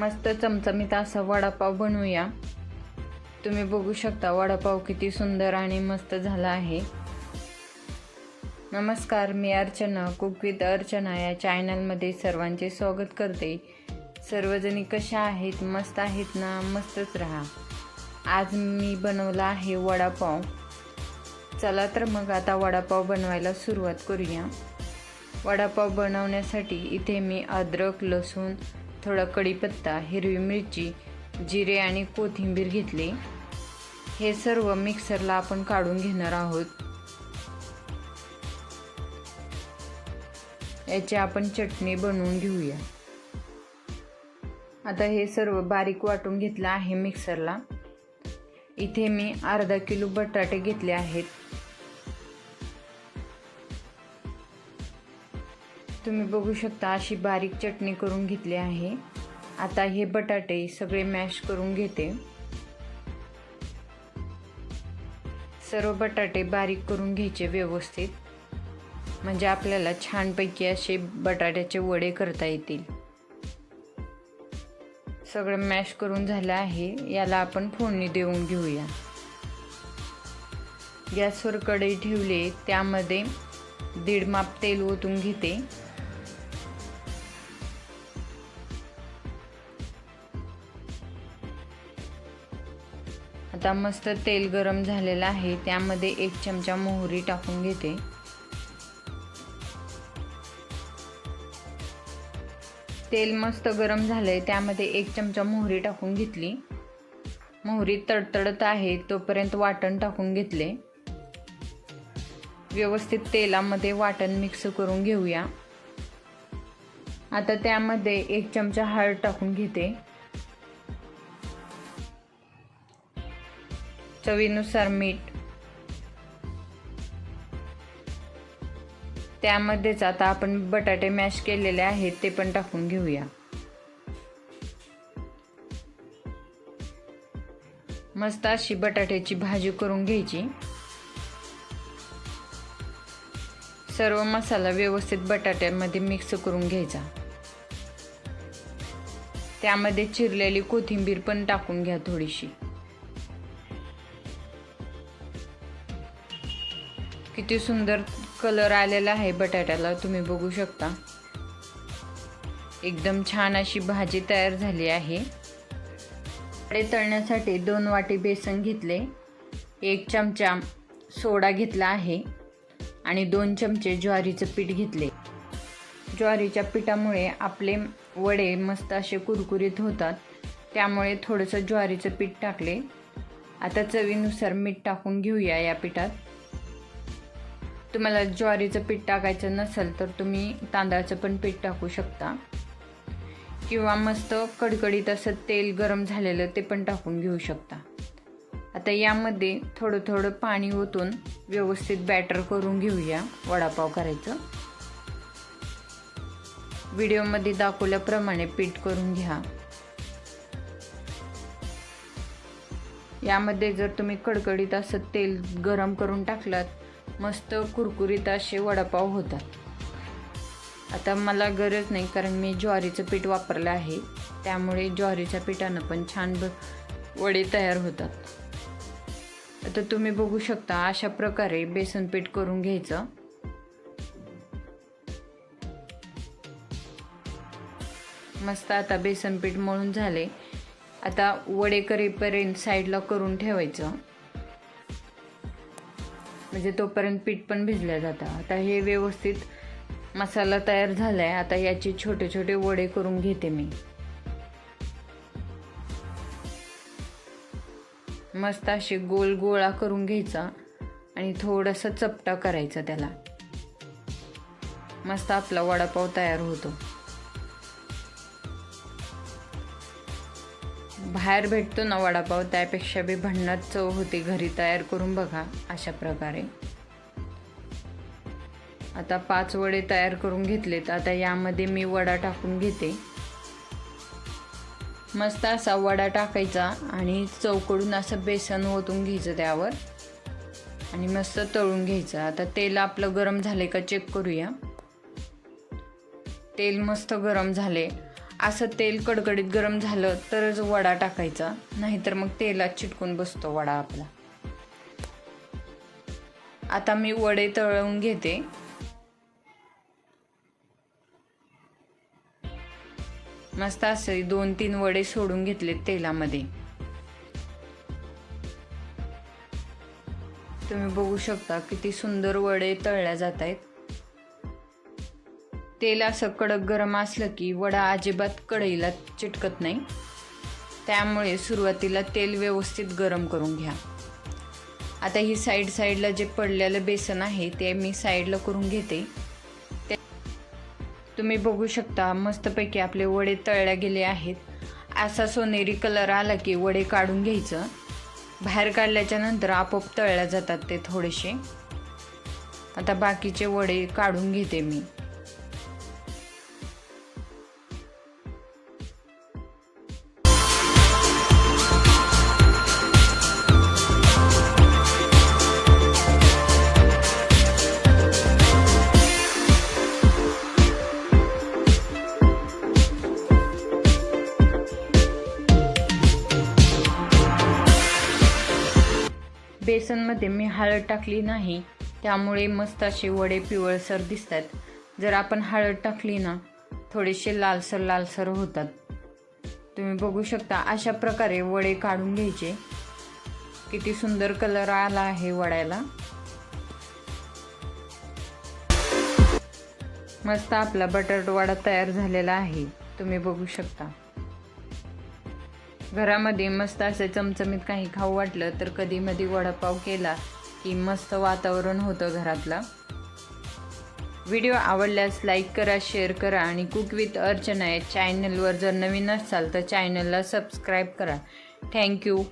मस्त चमचमीत असा वडापाव बनवूया. तुम्ही बघू शकता वडापाव किती सुंदर आणि मस्त झाला आहे. नमस्कार मी अर्चना कुक विथ अर्चना या चॅनलमध्ये सर्वांचे स्वागत करते. सर्वजणी कशा आहेत? मस्त आहेत ना? मस्तच राहा. आज मी बनवला आहे वडापाव. चला तर मग आता वडापाव बनवायला सुरुवात करूया. वडापाव बनवण्यासाठी इथे मी अद्रक लसूण थोडा कढीपत्ता हिरवी मिरची जिरे आणि कोथिंबीर घेतले. हे सर्व मिक्सरला आपण काढून घेणार आहोत. याची आपण चटणी बनवून घेऊया. आता हे सर्व बारीक वाटून घेतलं आहे मिक्सरला. इथे मी अर्धा किलो बटाटे घेतले आहेत. तुम्ही बघू शकता अशी बारीक चटणी करून घेतली आहे. आता हे बटाटे सगळे मॅश करून घेते. सर्व बटाटे बारीक करून घ्यायचे व्यवस्थित. म्हणजे आपल्याला छानपैकी असे बटाट्याचे वडे करता येतील. सगळं मॅश करून झालं आहे. याला आपण फोडणी देऊन घेऊया. गॅसवर कढई ठेवले त्यामध्ये दीड माप तेल ओतून घेते. आता मस्त तेल गरम झालेलं आहे. त्यामध्ये एक चमचा मोहरी टाकून घेते. तेल मस्त गरम झालंय. त्यामध्ये एक चमचा मोहरी टाकून घेतली. मोहरी तडतडत आहे. तोपर्यंत वाटण टाकून घेतले. व्यवस्थित तेलामध्ये वाटण मिक्स करून घेऊया. आता त्यामध्ये एक चमचा हळद टाकून घेते. चवीनुसार मीठ. त्यामध्येच आता आपण बटाटे मॅश केलेले आहेत ते पण टाकून घेऊया. मस्त अशी बटाट्याची भाजी करून घ्यायची. सर्व मसाला व्यवस्थित बटाट्यामध्ये मिक्स करून घ्यायचा. त्यामध्ये चिरलेली कोथिंबीर पण टाकून घ्या थोडीशी. किती सुंदर कलर आलेला आहे बटाट्याला तुम्ही बघू शकता. एकदम छान अशी भाजी तयार झाली आहे. वडे तळण्यासाठी दोन वाटी बेसन घेतले एक चमचा सोडा घेतला आहे आणि दोन चमचे ज्वारीचं पीठ घेतले. ज्वारीच्या पिठामुळे आपले वडे मस्त असे कुरकुरीत होतात त्यामुळे थोडंसं ज्वारीचं पीठ टाकले. आता चवीनुसार मीठ टाकून घेऊया या पिठात. तुम्हाला ज्वारीचं पीठ टाकायचं नसेल तर तुम्ही तांदळाचं पण पीठ टाकू शकता. किंवा मस्त कडकडीत असं तेल गरम झालेलं ते पण टाकून घेऊ शकता. आता यामध्ये थोडं थोडं पाणी ओतून व्यवस्थित बॅटर करून घेऊया वडापाव करायचं. व्हिडिओमध्ये दाखवल्याप्रमाणे पीठ करून घ्या. यामध्ये जर तुम्ही कडकडीत असं तेल गरम करून टाकलात मस्त कुरकुरीत असे वडापाव होतात. आता मला गरज नाही कारण मी ज्वारीचं पीठ वापरलं आहे. त्यामुळे ज्वारीच्या पिठानं पण छान ब वडे तयार होतात. आता तुम्ही बघू शकता अशा प्रकारे बेसन पीठ करून घ्यायचं. मस्त आता बेसन पीठ मळून झाले. आता वडे करेपर्यंत साईडला करून ठेवायचं. म्हणजे तोपर्यंत पीठ पण भिजलं जातं. आता हे व्यवस्थित मसाला तयार झाला आहे आता याचे छोटे छोटे वडे करून घेते मी. मस्त असे गोल गोळा करून घ्यायचा आणि थोडासा चपटा करायचा त्याला. मस्त आपला वडापाव तयार होतो. बाहेर भेटतो ना वडापाव त्यापेक्षा बी भन्नाट चव होते घरी तयार करून बघा अशा प्रकारे. आता पाच वडे तयार करून घेतलेत. आता यामध्ये मी वडा टाकून घेते. मस्त असा वडा टाकायचा आणि चौकडून असं बेसन ओतून घ्यायचं त्यावर. आणि मस्त तळून घ्यायचं. आता तेल आपलं गरम झाले का चेक करूया. तेल मस्त गरम झाले असं तेल कडकडीत गरम झालं तरच वडा टाकायचा. नाहीतर मग तेलात चिटकून बसतो वडा आपला. आता मी वडे तळून घेते. मस्त असे दोन तीन वडे सोडून घेतले तेलामध्ये. तुम्ही बघू शकता किती सुंदर वडे तळल्या जात आहेत तेल असं कडक गरम असलं की वडा अजिबात कढईला चिटकत नाही. त्यामुळे सुरुवातीला तेल व्यवस्थित गरम करून घ्या. आता ही साईड साईडला जे पडलेलं बेसन आहे ते मी साईडला करून घेते. ते तुम्ही बघू शकता मस्तपैकी आपले वडे तळल्या गेले आहेत. असा सोनेरी कलर आला की वडे काढून घ्यायचं. बाहेर काढल्याच्या नंतर आपोआप तळल्या जातात ते थोडेसे. आता बाकीचे वडे काढून घेते मी. बेसनमध्ये मी हळद टाकली नाही त्यामुळे मस्त असे वडे पिवळसर दिसतात. जर आपण हळद टाकली ना थोडेसे लालसर लालसर होतात. तुम्ही बघू शकता अशा प्रकारे वडे काढून घ्यायचे. किती सुंदर कलर आला आहे वड्याला. मस्त आपला बटाटवाडा तयार झालेला आहे. तुम्ही बघू शकता. घरामध्ये मस्त असे चमचमीत काही खाऊ वाटलं तर कधी मध्ये वडापाव केला की मस्त वातावरण होतं घरातलं. व्हिडिओ आवडल्यास लाईक करा शेअर करा आणि कुक विथ अर्चना या चॅनलवर जर नवीन असाल तर चॅनलला सबस्क्राईब करा. थँक्यू